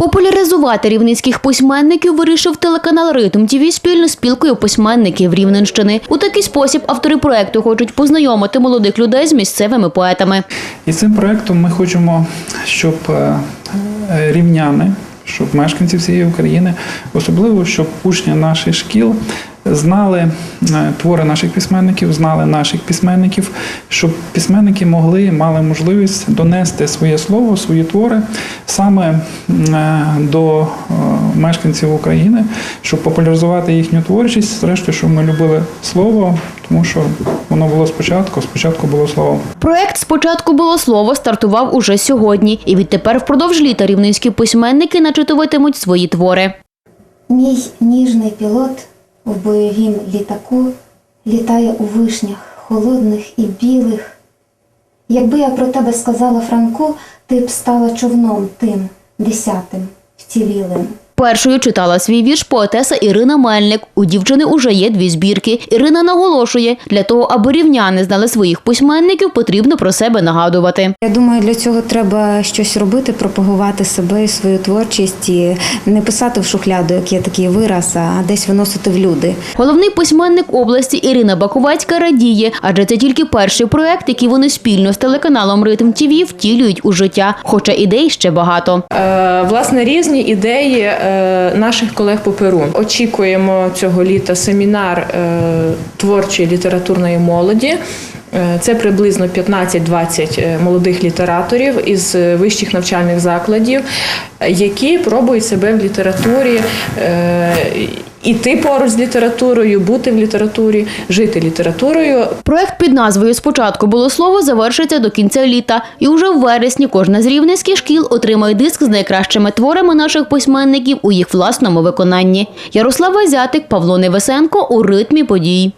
Популяризувати рівненських письменників вирішив телеканал Ритм ТВ спільно з спілкою письменників Рівненщини. У такий спосіб автори проекту хочуть познайомити молодих людей з місцевими поетами. І цим проектом ми хочемо, щоб е, е, рівняни, щоб мешканці всієї України, особливо щоб учні наших шкіл знали е, твори наших письменників, знали наших письменників, щоб письменники могли мали можливість донести своє слово, свої твори саме е, до е, мешканців України, щоб популяризувати їхню творчість, зрештою, щоб ми любили слово, тому що воно було спочатку, спочатку було слово. Проект спочатку було слово стартував уже сьогодні, і відтепер впродовж літа рівненські письменники начитуватимуть свої твори. Мій ніжний пілот в бойовім літаку літає у вишнях холодних і білих. Якби я про тебе сказала Франку, ти б стала човном тим десятим вцілілим. Першою читала свій вірш поетеса Ірина Мельник. У дівчини уже є дві збірки. Ірина наголошує, для того, аби рівняни знали своїх письменників, потрібно про себе нагадувати. Я думаю, для цього треба щось робити, пропагувати себе і свою творчість і не писати в шухляду, як є такий вираз, а десь виносити в люди. Головний письменник області Ірина Баковацька радіє, адже це тільки перший проект, який вони спільно з телеканалом Ритм ТВ втілюють у життя. Хоча ідей ще багато. Е, Власне, різні ідеї е, наших колег по Перу. Очікуємо цього літа семінар е, творчої літературної молоді. Е, Це приблизно 15-20 е, молодих літераторів із е, вищих навчальних закладів, е, які пробують себе в літературі, е, іти поруч з літературою, бути в літературі, жити літературою. Проект під назвою Спочатку було слово завершиться до кінця літа, і уже в вересні кожна з рівненських шкіл отримає диск з найкращими творами наших письменників у їх власному виконанні. Ярослава Зятик, Павло Невесенко у ритмі подій.